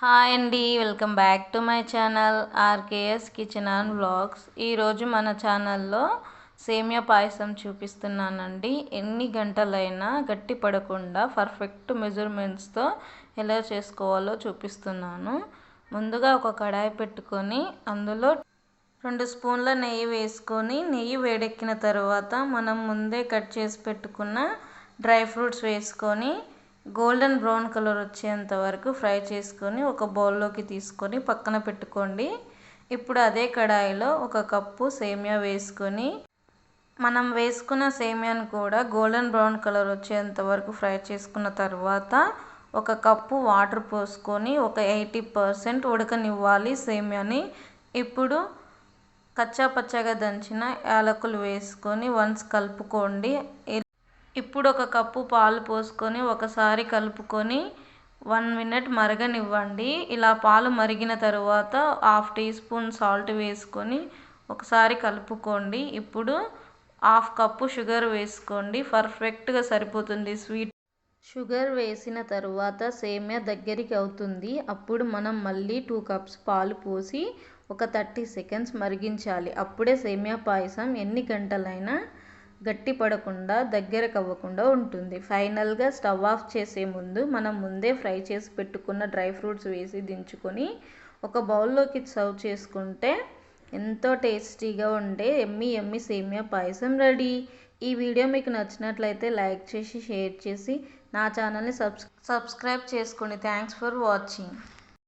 Hi అండి welcome back to my channel RKS kitchen and blogs ఈరోజు మన ఛానల్లో సేమియా పాయసం చూపిస్తున్నానండి. ఎన్ని గంటలైనా గట్టి పడకుండా పర్ఫెక్ట్ మెజర్మెంట్స్తో ఎలా చేసుకోవాలో చూపిస్తున్నాను. ముందుగా ఒక కడాయి పెట్టుకొని అందులో రెండు స్పూన్ల నెయ్యి వేసుకొని నెయ్యి వేడెక్కిన తర్వాత మనం ముందే కట్ చేసి పెట్టుకున్న డ్రై ఫ్రూట్స్ వేసుకొని గోల్డెన్ బ్రౌన్ కలర్ వచ్చేంత వరకు ఫ్రై చేసుకొని ఒక బౌల్లోకి తీసుకొని పక్కన పెట్టుకోండి. ఇప్పుడు అదే కడాయిలో ఒక కప్పు సేమియా వేసుకొని మనం వేసుకున్న సేమియాను కూడా గోల్డెన్ బ్రౌన్ కలర్ వచ్చేంత వరకు ఫ్రై చేసుకున్న తర్వాత ఒక కప్పు వాటర్ పోసుకొని ఒక ఎయిటీ పర్సెంట్ ఉడకనివ్వాలి సేమియాని. ఇప్పుడు కచ్చా పచ్చగా దంచిన యాలకులు వేసుకొని వన్స్ కలుపుకోండి. ఇప్పుడు ఒక కప్పు పాలు పోసుకొని ఒకసారి కలుపుకొని వన్ మినిట్ మరగనివ్వండి. ఇలా పాలు మరిగిన తరువాత హాఫ్ టీ స్పూన్ సాల్ట్ వేసుకొని ఒకసారి కలుపుకోండి. ఇప్పుడు హాఫ్ కప్పు షుగర్ వేసుకోండి. పర్ఫెక్ట్గా సరిపోతుంది స్వీట్. షుగర్ వేసిన తరువాత సేమ్యా దగ్గరికి అవుతుంది. అప్పుడు మనం మళ్ళీ టూ కప్స్ పాలు పోసి ఒక థర్టీ సెకండ్స్ మరిగించాలి. అప్పుడే సేమియా పాయసం ఎన్ని గంటలైనా గట్టి పడకుండా దగ్గరకు అవ్వకుండా ఉంటుంది. ఫైనల్గా స్టవ్ ఆఫ్ చేసే ముందు మనం ముందే ఫ్రై చేసి పెట్టుకున్న డ్రై ఫ్రూట్స్ వేసి దించుకొని ఒక బౌల్లోకి సర్వ్ చేసుకుంటే ఎంతో టేస్టీగా ఉండే ఎమ్మి ఎమ్మి సేమియా పాయసం రెడీ. ఈ వీడియో మీకు నచ్చినట్లయితే లైక్ చేసి షేర్ చేసి నా ఛానల్ని సబ్స్ సబ్స్క్రైబ్ చేసుకోండి థ్యాంక్స్ ఫర్ వాచింగ్.